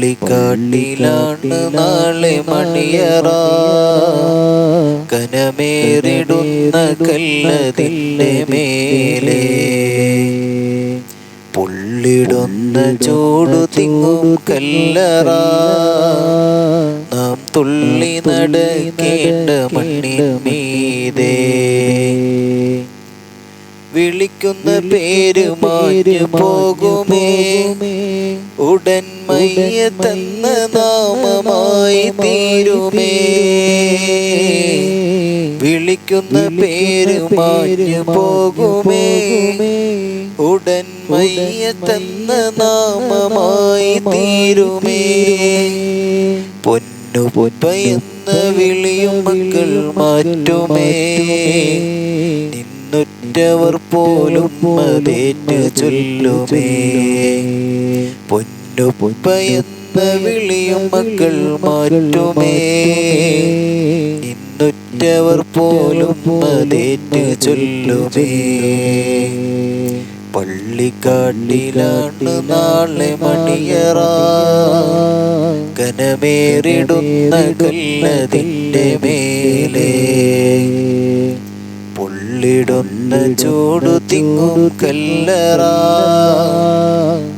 പള്ളിക്കാട്ടിലാണ് നാളെ മണിയറ. കനമേറിടുന്ന കല്ലതിന്റെ മേലെ. പുള്ളിടുന്ന ചൂടു തിങ്ങും കല്ലറ. നാം തുള്ളി നടക്കേണ്ട മണ്ണിൻ മീതേ. വിളിക്കുന്ന പേര് മാറ്റി പോകുമേ. ഉടൻ മയ്യത്തെന്ന നാമമായി തീരുമേ. വിളിക്കുന്ന പേര് മാഞ്ഞു പോകുമേ. ഉടൻ മയ്യത്തെന്ന നാമമായി തീരുമേ. പൊന്നു പൊന്നയെന്ന് വിളിയും മക്കൾ മാറ്റുമേ. നിന്നുറ്റവർ പോലും അതേറ്റ് ചൊല്ലുമേ. പൊന്നു പൊന്നയെന്ന വിളിയും മക്കൾ മാറ്റുമേ. ഇന്നുറ്റവർ പോലും അതേറ്റ് ചൊല്ലുമേ. പള്ളിക്കാട്ടിലാണ് നാളെ മണിയറ. കനമേറിടുന്ന കല്ലതിന്റെ മേലെ. പൊള്ളിടുന്ന ചൂടു തിങ്ങും കല്ലറ.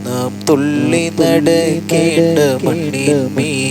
നാം തുള്ളി നടക്കേണ്ട മണ്ണിൻ മീതേ